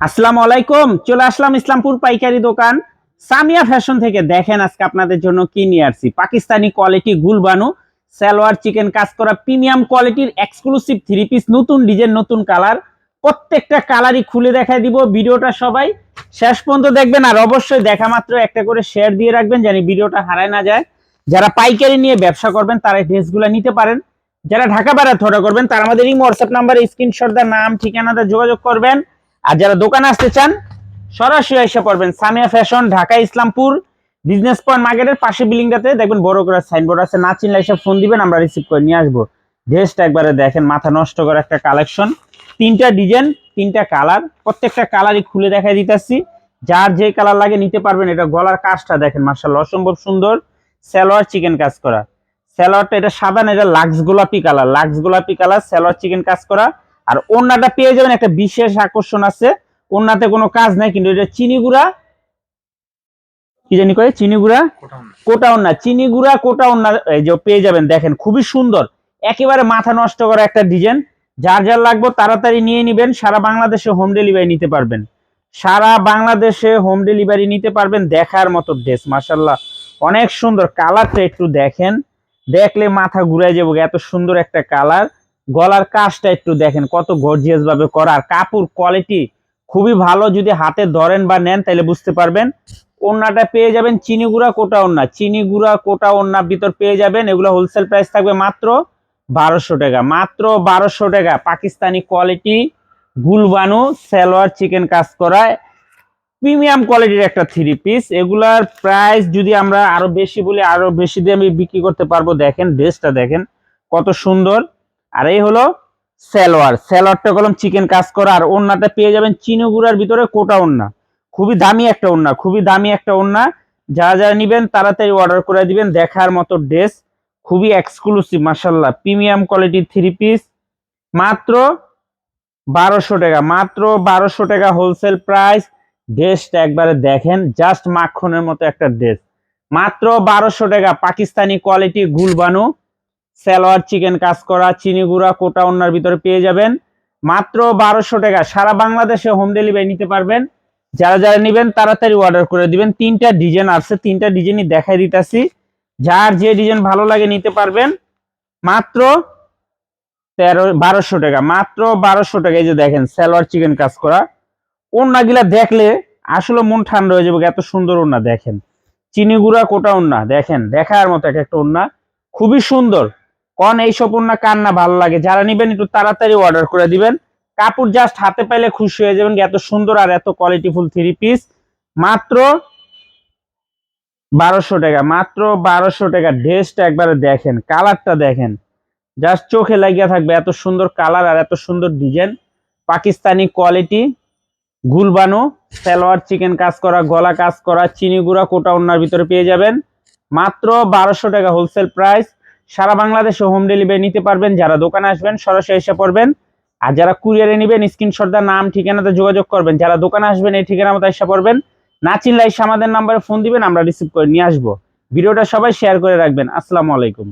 আসসালামু আলাইকুম, চলে আসলাম ইসলামপুর পাইকারি দোকান। সামিয়া ফ্যাশন থেকে দেখেন আজকে আপনাদের জন্য কি নিয়ে আসছি। পাকিস্তানি কোয়ালিটি গুলবানু, সালোয়ার, চিকেন, কাজ করা প্রিমিয়াম কোয়ালিটির এক্সক্লুসিভ থ্রি পিস নতুন ডিজাইন নতুন কালার প্রত্যেকটা কালারই খুলে দেখাই দিব ভিডিওটা সবাই। শেষ পর্যন্ত দেখবেন আর অবশ্যই দেখা মাত্র একটা করে শেয়ার দিয়ে রাখবেন জানি ভিডিওটা হারায় না যায়। যারা পাইকারি নিয়ে ব্যবসা করবেন, তারা ড্রেসগুলো নিতে পারেন। যারা ঢাকা বেড়াতে অর্ডার করবেন, তারা আমাদের এই হোয়াটসঅ্যাপ নাম্বারে স্ক্রিনশট দেওয়ার নাম ঠিকানাতে যোগাযোগ করবেন। আর যারা দোকানে আসতে চান, সরাসরি এসে পড়বেন Samia fashion, Dhaka, Islampur, business point মার্কেটের পাশে বিল্ডিংটাতে দেখবেন বড় করে সাইনবোর্ড আছে, না চিনলে এসে ফোন দিবেন, আমরা রিসিভ করে নিয়ে আসব। ড্রেসটা একবারে দেখেন, মাথা নষ্ট করে একটা কালেকশন তিনটা ডিজাইন তিনটা কালার প্রত্যেকটা কালারই খুলে দেখাই দিতেছি। যার যে কালার লাগে নিতে পারবেন, এটা গলার কাজটা দেখেন মার্শাল্লাহ অসম্ভব সুন্দর। সালোয়ার চিকেন কাজ করা। সালোয়ারটা, এটা সাদা না, এটা লাক্স গোলাপি কালার লাক্স গোলাপি কালার সালোয়ার চিকেন কাজ করা। আর ওন্নাটা পেয়ে যাবেন একটা বিশেষ আকর্ষণ আছে। ওন্নাতে কোনো কাজ নাই কিন্তু এটা চিনি গুঁড়া। কি জানি কয়ে চিনি গুঁড়া? কোটা ওন্না। চিনি গুঁড়া কোটা এই যে পেয়ে যাবেন দেখেন খুবই সুন্দর। একেবারে মাথা নষ্ট করা একটা ডিজাইন। যার যার লাগবে তাড়াতাড়ি নিয়ে নিবেন সারা বাংলাদেশে হোম ডেলিভারি নিতে পারবেন। সারা বাংলাদেশে হোম ডেলিভারি নিতে পারবেন দেখার মতো ড্রেস মাসাল্লাহ অনেক সুন্দর কালারটা একটু দেখেন। দেখলে মাথা ঘুরে যাব এত সুন্দর একটা কালার। গলার কাজটা একটু দেখেন, কত গর্জিয়াস ভাবে করা। আর কাপড় কোয়ালিটি খুবই ভালো, যদি হাতে ধরেন বা নেন তাহলে বুঝতে পারবেন। ওন্নাটা পেয়ে যাবেন চিনি গুঁড়া, কোটা ওন্না চিনি গুঁড়া, কোটা ওন্না ভিতর পেয়ে যাবেন, এগুলো হোলসেল প্রাইস থাকবে মাত্র বারোশো টাকা। মাত্র বারোশো টাকা, পাকিস্তানি কোয়ালিটি গুলবানু, সালোয়ার চিকেন কাজ করা। প্রিমিয়াম কোয়ালিটির একটা থ্রি পিস এগুলার প্রাইস যদি আমরা আরও বেশি বলি, আরও বেশি দিয়ে আমি বিক্রি করতে পারব। দেখেন ড্রেসটা দেখেন, কত সুন্দর। আর এই হলো সালোয়ার সালোয়ারটা কলম চিকেন কাজ করা, আর ওন্নাটা পেয়ে যাবেন চিনি গুঁড়ার ভিতরে কোটা ওন্না খুবই দামি একটা ওন্না খুবই দামি একটা ওন্না যারা যারা নিবেন তাড়াতাড়ি অর্ডার করে দিবেন, দেখার মতো ড্রেস খুবই এক্সক্লুসিভ মাসাল্লাহ প্রিমিয়াম কোয়ালিটি থ্রি পিস মাত্র বারোশো টাকা, মাত্র বারোশো টাকা হোলসেল প্রাইস ড্রেসটা একবারে দেখেন জাস্ট মাখনের মতো একটা ড্রেস মাত্র বারোশো টাকা, পাকিস্তানি কোয়ালিটি গুলবানু। সালোয়ার, চিকেন কাজ করা, চিনি গুঁড়া, কোটা অন্যার ভিতরে পেয়ে যাবেন। মাত্র বারোশো টাকা। সারা বাংলাদেশে হোম ডেলিভারি নিতে পারবেন। যারা যারা নেবেন, তাড়াতাড়ি অর্ডার করে দিবেন। তিনটা ডিজাইন আসছে, তিনটা ডিজাইনই দেখাই দিতেছি। যার যে ডিজাইন ভালো লাগে নিতে পারবেন। মাত্র তেরো, বারোশো টাকা। মাত্র বারোশো টাকা। এই যে দেখেন, সালোয়ার, চিকেন কাজ করা। ওন্নাগুলা দেখলে আসলে মন ঠান্ডা হয়ে যাবে। এত সুন্দর ওন্না দেখেন। চিনি গুঁড়া, কোটা ওন্না দেখেন। দেখার মতো এক একটা ওন্না। খুবই সুন্দর। কন এইসব ওন্না কার না ভালো লাগে। যারা নিবেন, একটু তাড়াতাড়ি অর্ডার করে দিবেন। কাপড় জাস্ট হাতে পাইলে খুশি হয়ে যাবেন এত সুন্দর আর এত কোয়ালিটিফুল থ্রি পিস মাত্র বারোশো টাকা, মাত্র বারোশো টাকা। ড্রেসটা একবারে দেখেন কালারটা দেখেন। জাস্ট চোখে লাগিয়ে থাকবে এত সুন্দর কালার আর এত সুন্দর ডিজাইন পাকিস্তানি কোয়ালিটি গুলবানো, সালোয়ার চিকেন কাজ করা, গলা কাজ করা, চিনি গুঁড়া, কোটা ওনার ভিতরে পেয়ে যাবেন। মাত্র বারোশো টাকা হোলসেল প্রাইস সারা বাংলাদেশে হোম ডেলিভারি নিতে পারবেন। যারা দোকানে আসবেন, সরাসরি এসে পড়বেন। আর যারা কুরিয়ারে নেবেন স্ক্রিনশটদার নাম ঠিকানাতে যোগাযোগ করবেন। যারা দোকানে আসবেন, এই ঠিকানা মতো এসে পড়বেন। না চিনলে আমাদের নাম্বারে ফোন দিবেন, আমরা রিসিভ করে নিয়ে আসব। ভিডিওটা সবাই শেয়ার করে রাখবেন। আসসালামু আলাইকুম।